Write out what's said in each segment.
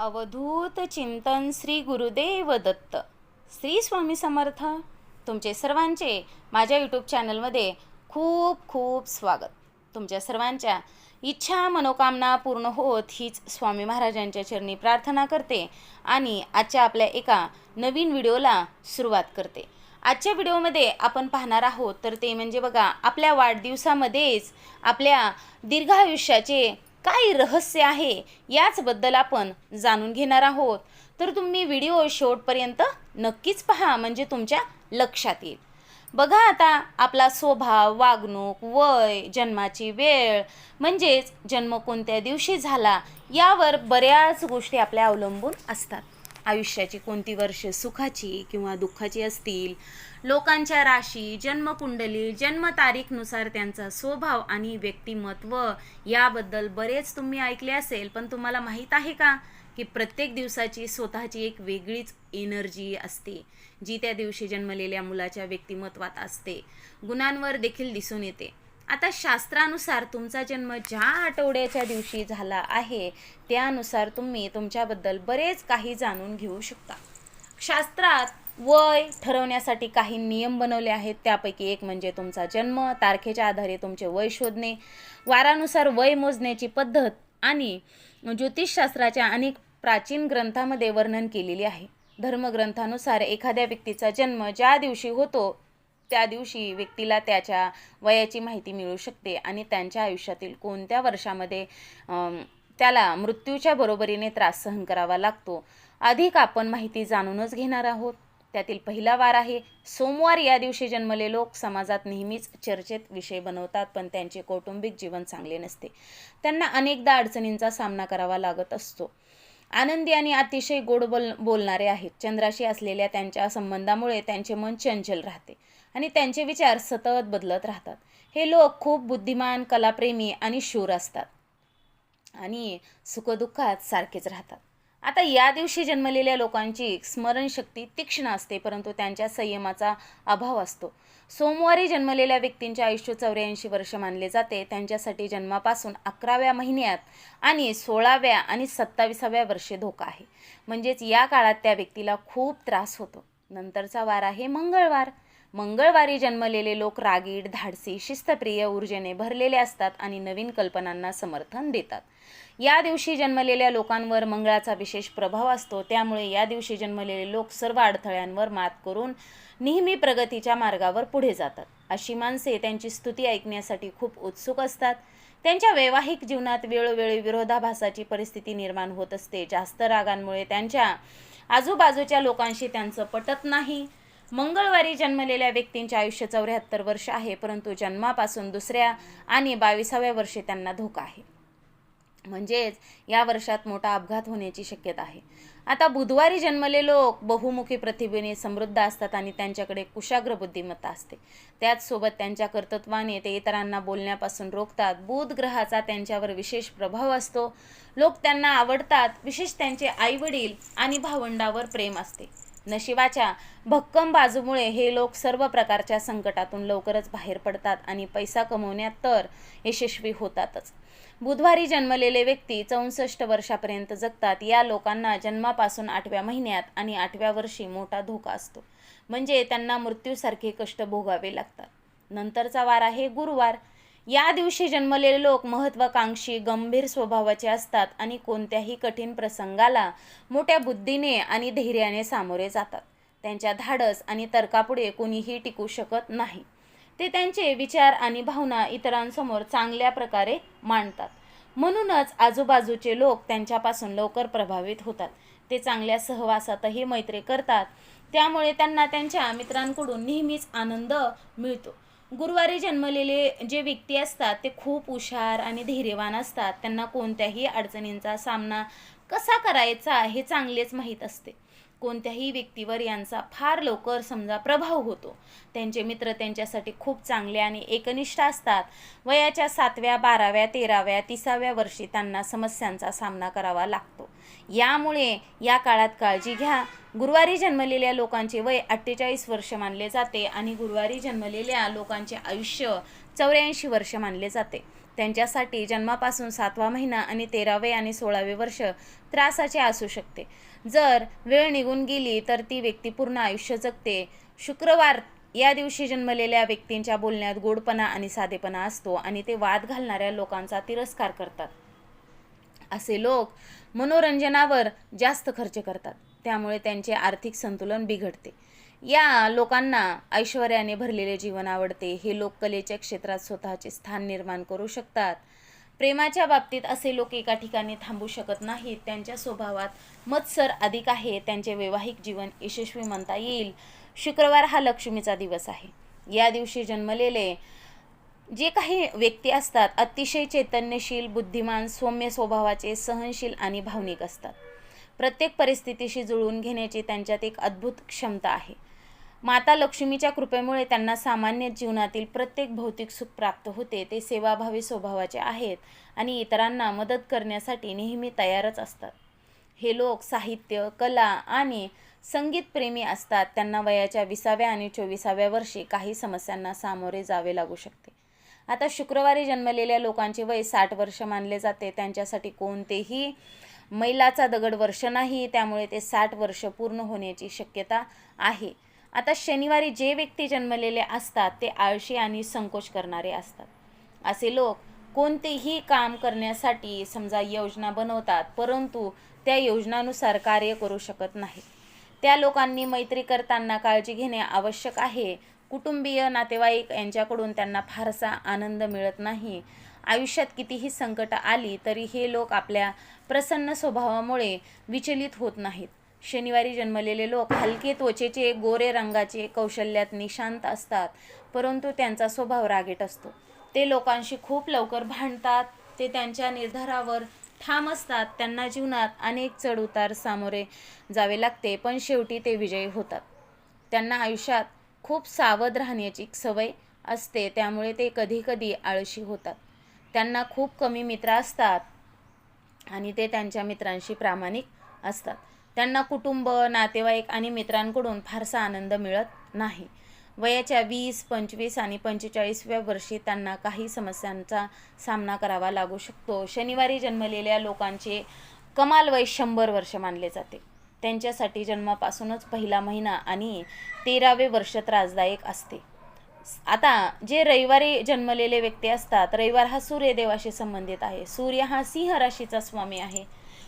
अवधूत चिंतन श्री गुरुदेव दत्त. श्री स्वामी समर्थ. तुमचे सर्वांचे माझ्या यूट्यूब चॅनलमध्ये खूप खूप स्वागत. तुमच्या सर्वांच्या इच्छा मनोकामना पूर्ण होत हीच स्वामी महाराजांच्या चरणी प्रार्थना करते आणि आजच्या आपल्या एका नवीन व्हिडिओला सुरुवात करते. आजच्या व्हिडिओमध्ये आपण पाहणार आहोत तर ते म्हणजे बघा आपल्या वाढदिवसामध्येच आपल्या दीर्घायुष्याचे काय रहस्य आहे याचबद्दल आपण जाणून घेणार आहोत. तर तुम्ही व्हिडिओ शेवटपर्यंत नक्कीच पहा म्हणजे तुमच्या लक्षात येईल. बघा आता आपला स्वभाव वागणूक वय जन्माची वेळ म्हणजेच जन्म कोणत्या दिवशी झाला यावर बऱ्याच गोष्टी आपल्या अवलंबून असतात. आयुष्याची कोणती वर्ष सुखाची किंवा दुःखाची असतील लोकांच्या राशी जन्मकुंडली जन्मतारीखनुसार त्यांचा स्वभाव आणि व्यक्तिमत्व याबद्दल बरेच तुम्ही ऐकले असेल पण तुम्हाला माहीत आहे का की प्रत्येक दिवसाची स्वतःची एक वेगळीच एनर्जी असते जी त्या दिवशी जन्मलेल्या मुलाच्या व्यक्तिमत्वात असते. गुणांवर देखील दिसून येते. आता शास्त्रानुसार तुमचा जन्म ज्या आठवड्याच्या दिवशी झाला आहे त्यानुसार तुम्ही तुमच्याबद्दल बरेच काही जाणून घेऊ शकता. शास्त्रात वय ठरवण्यासाठी काही नियम बनवले आहेत. त्यापैकी एक म्हणजे तुमचा जन्म तारखेच्या आधारे तुमचे वय शोधणे वारानुसार वय मोजण्याची पद्धत आणि ज्योतिषशास्त्राच्या अनेक प्राचीन ग्रंथामध्ये वर्णन केलेले आहे. धर्मग्रंथानुसार एखाद्या व्यक्तीचा जन्म ज्या दिवशी होतो त्या दिवशी व्यक्तीला त्याच्या वयाची माहिती मिळू शकते आणि त्यांच्या आयुष्यातील कोणत्या वर्षामध्ये त्याला मृत्यूच्या बरोबरीने त्रास सहन करावा लागतो. अधिक आपण माहिती जाणूनच घेणार आहोत. त्यातील पहिला वार आहे. सोमवार या दिवशी जन्मले लोक समाजात नेहमीच चर्चेत विषय बनवतात पण त्यांचे कौटुंबिक जीवन चांगले नसते. त्यांना अनेकदा अडचणींचा सामना करावा लागत असतो. आनंदी आणि अतिशय गोड बोल बोलणारे आहेत. चंद्राशी असलेल्या त्यांच्या संबंधामुळे त्यांचे मन चंचल राहते आणि त्यांचे विचार सतत बदलत राहतात. हे लोक खूप बुद्धिमान कलाप्रेमी आणि शूर असतात आणि सुखदुःखात सारखेच राहतात. आता या दिवशी जन्मलेल्या लोकांची स्मरणशक्ती तीक्ष्ण असते परंतु त्यांच्या संयमाचा अभाव असतो. सोमवारी जन्मलेल्या व्यक्तींचे आयुष्य चौऱ्याऐंशी वर्ष मानले जाते. त्यांच्यासाठी जन्मापासून अकराव्या महिन्यात आणि सोळाव्या आणि सत्ताविसाव्या वर्षे धोका आहे. म्हणजेच या काळात त्या व्यक्तीला खूप त्रास होतो. नंतरचा वार आहे मंगळवार. मंगळवारी जन्मलेले लोक रागीट धाडसी शिस्तप्रिय ऊर्जेने भरलेले असतात आणि नवीन कल्पनांना समर्थन देतात. या दिवशी जन्मलेल्या लोकांवर मंगळाचा विशेष प्रभाव असतो. त्यामुळे या दिवशी जन्मलेले लोक सर्व अडथळ्यांवर मात करून नेहमी प्रगतीच्या मार्गावर पुढे जातात. अशी माणसे त्यांची स्तुती ऐकण्यासाठी खूप उत्सुक असतात. त्यांच्या वैवाहिक जीवनात वेळोवेळी विरोधाभासाची परिस्थिती निर्माण होत असते. जास्त रागांमुळे त्यांच्या आजूबाजूच्या लोकांशी त्यांचं पटत नाही. मंगळवारी जन्मलेल्या व्यक्तींचे आयुष्य चौऱ्याहत्तर वर्ष आहे परंतु जन्मापासून दुसऱ्या आणि बावीसाव्या वर्षी त्यांना धोका आहे. म्हणजेच या वर्षात मोठा अपघात होण्याची शक्यता आहे. आता बुधवारी जन्मले लोक बहुमुखी प्रतिभेने समृद्ध असतात आणि त्यांच्याकडे कुशाग्र बुद्धिमत्ता असते. त्याचसोबत त्यांच्या कर्तृत्वाने ते इतरांना बोलण्यापासून रोखतात. बुध ग्रहाचा त्यांच्यावर विशेष प्रभाव असतो. लोक त्यांना आवडतात. विशेष त्यांचे आईवडील आणि भावंडावर प्रेम असते. नशिबाच्या भक्कम बाजूमुळे हे लोक सर्व प्रकारच्या संकटातून लवकरच बाहेर पडतात आणि पैसा कमवण्यात तर यशस्वी होतातच. बुधवारी जन्मलेले व्यक्ती चौसष्ट वर्षापर्यंत जगतात. या लोकांना जन्मापासून आठव्या महिन्यात आणि आठव्या वर्षी मोठा धोका असतो. म्हणजे त्यांना मृत्यूसारखे कष्ट भोगावे लागतात. नंतरचा वार आहे गुरुवार या दिवशी जन्मलेले लोक महत्वाकांक्षी गंभीर स्वभावाचे असतात आणि कोणत्याही कठीण प्रसंगाला मोठ्या बुद्धीने आणि धैर्याने सामोरे जातात. त्यांच्या धाडस आणि तर्कापुढे कोणीही टिकू शकत नाही. ते त्यांचे विचार आणि भावना इतरांसमोर चांगल्या प्रकारे मांडतात. म्हणूनच आजूबाजूचे लोक त्यांच्यापासून लवकर प्रभावित होतात. ते चांगल्या सहवासातही मैत्री करतात. त्यामुळे त्यांना त्यांच्या मित्रांकडून नेहमीच आनंद मिळतो. गुरुवारी जन्मलेले जे व्यक्ती असतात ते खूप हुशार आणि धैर्यवान असतात. त्यांना कोणत्याही अडचणींचा सामना कसा करायचा हे चांगलेच माहीत असते. कोणत्याही व्यक्तीवर यांचा फार लवकर समजा प्रभाव होतो. त्यांचे मित्र त्यांच्यासाठी खूप चांगले आणि एकनिष्ठ असतात. वयाच्या सातव्या बाराव्या तेराव्या तिसाव्या वर्षी त्यांना समस्यांचा सामना करावा लागतो. यामुळे या काळात काळजी घ्या. गुरुवारी जन्मलेल्या लोकांचे वय अठ्ठेचाळीस वर्ष मानले जाते आणि गुरुवारी जन्मलेल्या लोकांचे आयुष्य चौऱ्याऐंशी वर्ष मानले जाते. त्यांच्यासाठी जन्मापासून सातवा महिना आणि तेरावे आणि सोळावे वर्ष त्रासाचे असू शकते. जर वेळ निघून गेली तर ती व्यक्ती पूर्ण आयुष्य जगते. शुक्रवार या दिवशी जन्मलेल्या व्यक्तींच्या बोलण्यात गोडपणा आणि साधेपणा असतो आणि ते वाद घालणाऱ्या लोकांचा तिरस्कार करतात. असे लोक मनोरंजनावर जास्त खर्च करतात. त्यामुळे त्यांचे आर्थिक संतुलन बिघडते. या लोकांना ऐश्वर्याने भरलेले जीवन आवडते. हे लोक कलेच्या क्षेत्रात स्वतःचे स्थान निर्माण करू शकतात. प्रेमाच्या बाबतीत असे लोक एका ठिकाणी थांबू शकत नाहीत. त्यांच्या स्वभावात मत्सर अधिक आहे. त्यांचे वैवाहिक जीवन यशस्वी म्हणता येईल. शुक्रवार हा लक्ष्मीचा दिवस आहे. या दिवशी जन्मलेले जे काही व्यक्ती असतात अतिशय चैतन्यशील बुद्धिमान सौम्य स्वभावाचे सहनशील आणि भावनिक असतात. प्रत्येक परिस्थितीशी जुळवून घेण्याची त्यांच्यात एक अद्भुत क्षमता आहे. माता लक्ष्मीच्या कृपेमुळे त्यांना सामान्य जीवनातील प्रत्येक भौतिक सुख प्राप्त होते ते सेवाभावी स्वभावाचे आहेत आणि इतरांना मदत करण्यासाठी नेहमी तयारच असतात. हे लोक साहित्य कला आणि संगीतप्रेमी असतात. त्यांना वयाच्या विसाव्या आणि चोवीसाव्या वर्षी काही समस्यांना सामोरे जावे लागू शकते. आता शुक्रवारी जन्मलेल्या लोकांचे वय साठ वर्ष मानले जाते. त्यांच्यासाठी कोणतेही मैलाचा दगड वर्ष नाही. त्यामुळे ते साठ वर्ष पूर्ण होण्याची शक्यता आहे. आता शनिवारी जे व्यक्ती जन्मलेले असतात ते आळशी आणि संकोच करणारे असतात. असे लोक कोणतेही काम करण्यासाठी समजा योजना बनवतात परंतु त्या योजनानुसार कार्य करू शकत नाही त्या लोकांनी मैत्री करताना काळजी घेणे आवश्यक आहे. कुटुंबीय नातेवाईक यांच्याकडून त्यांना फारसा आनंद मिळत नाही. आयुष्यात कितीही संकट आली तरी हे लोक आपल्या प्रसन्न स्वभावामुळे विचलित होत नाहीत. शनिवारी जन्मलेले लोक हलके त्वचेचे गोरे रंगाचे कौशल्यात निशांत असतात परंतु त्यांचा स्वभाव रागीट असतो. ते लोकांशी खूप लवकर भांडतात ते त्यांच्या निर्धारावर ठाम असतात त्यांना जीवनात अनेक चढउतार सामोरे जावे लागते पण शेवटी ते विजयी होतात. त्यांना आयुष्यात खूप सावध राहण्याची सवय असते. त्यामुळे ते कधीकधी आळशी होतात. त्यांना खूप कमी मित्र असतात आणि ते त्यांच्या मित्रांशी प्रामाणिक असतात. त्यांना कुटुंब नातेवाईक आणि मित्रांकडून फारसा आनंद मिळत नाही. वयाच्या वीस पंचवीस आणि पंचेचाळीसव्या वर्षी त्यांना काही समस्यांचा सामना करावा लागू शकतो. शनिवारी जन्मलेल्या लोकांचे कमाल वय शंभर वर्ष मानले जाते. त्यांच्यासाठी जन्मापासूनच पहिला महिना आणि तेरावे वर्ष त्रासदायक असते. आता जे रविवारी जन्मलेले व्यक्ती असतात रविवार हा सूर्यदेवाशी संबंधित आहे. सूर्य हा सिंह राशीचा स्वामी आहे.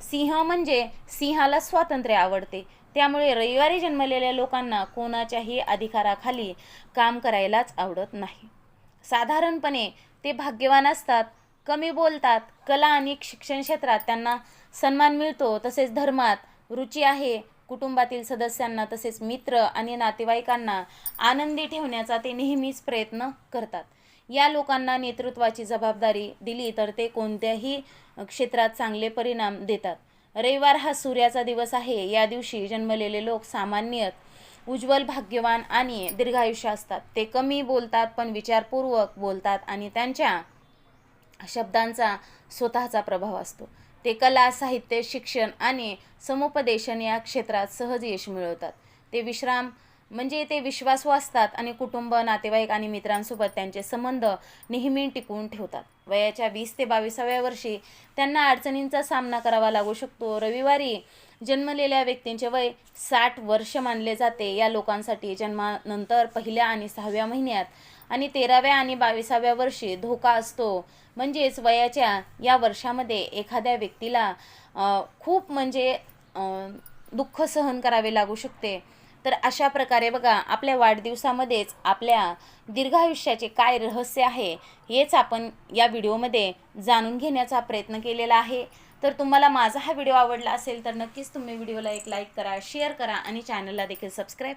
सिंह म्हणजे सिंहाला स्वातंत्र्य आवडते. त्यामुळे रविवारी जन्मलेल्या लोकांना कोणाच्याही अधिकाराखाली काम करायलाच आवडत नाही. साधारणपणे ते भाग्यवान असतात कमी बोलतात कला आणि शिक्षण क्षेत्रात त्यांना सन्मान मिळतो तसेच धर्मात रुची आहे. कुटुंबातील सदस्यांना तसेच मित्र आणि नातेवाईकांना आनंदी ठेवण्याचा ते नेहमीच प्रयत्न करतात. या लोकांना नेतृत्वाची जबाबदारी दिली तर ते कोणत्याही क्षेत्रात चांगले परिणाम देतात. रविवार हा सूर्याचा दिवस आहे. या दिवशी जन्मलेले लोक सामान्यतः उज्ज्वल भाग्यवान आणि दीर्घायुष्य असतात. ते कमी बोलतात पण विचारपूर्वक बोलतात आणि त्यांच्या शब्दांचा स्वतःचा प्रभाव असतो. ते कला साहित्य शिक्षण आणि समुपदेशन या क्षेत्रात सहज यश मिळवतात. ते विश्राम म्हणजे ते विश्वासू असतात आणि कुटुंब नातेवाईक आणि मित्रांसोबत त्यांचे संबंध नेहमी टिकवून ठेवतात. वयाच्या वीस ते बावीसाव्या वर्षी त्यांना अडचणींचा सामना करावा लागू शकतो. रविवारी जन्मलेल्या व्यक्तींचे वय साठ वर्ष मानले जाते. या लोकांसाठी जन्मानंतर पहिल्या आणि सहाव्या महिन्यात आणि तेराव्या आणि बावीसाव्या वर्षी धोका असतो. म्हणजेच वयाच्या या वर्षामध्ये एखाद्या व्यक्तीला खूप म्हणजे दुःख सहन करावे लागू शकते. तर अशा प्रकारे बघा आपल्या वाढदिवसामध्येच आपल्या दीर्घायुष्याचे काय रहस्य आहे हेच आपण या व्हिडिओमध्ये जाणून घेण्याचा प्रयत्न केलेला आहे. तर तुम्हाला माझा हा व्हिडिओ आवडला असेल तर नक्कीच तुम्ही व्हिडिओला एक लाईक करा शेअर करा आणि चॅनलला देखील सबस्क्राईब